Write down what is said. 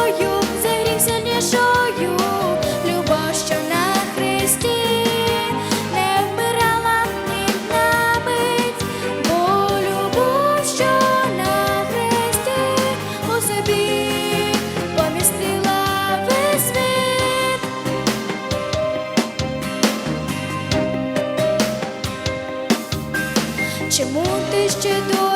землею, за любов, що на Христі не вмирала ні набить, бо любов, що на Христі у собі помістила весь світ. Чому ти ще до?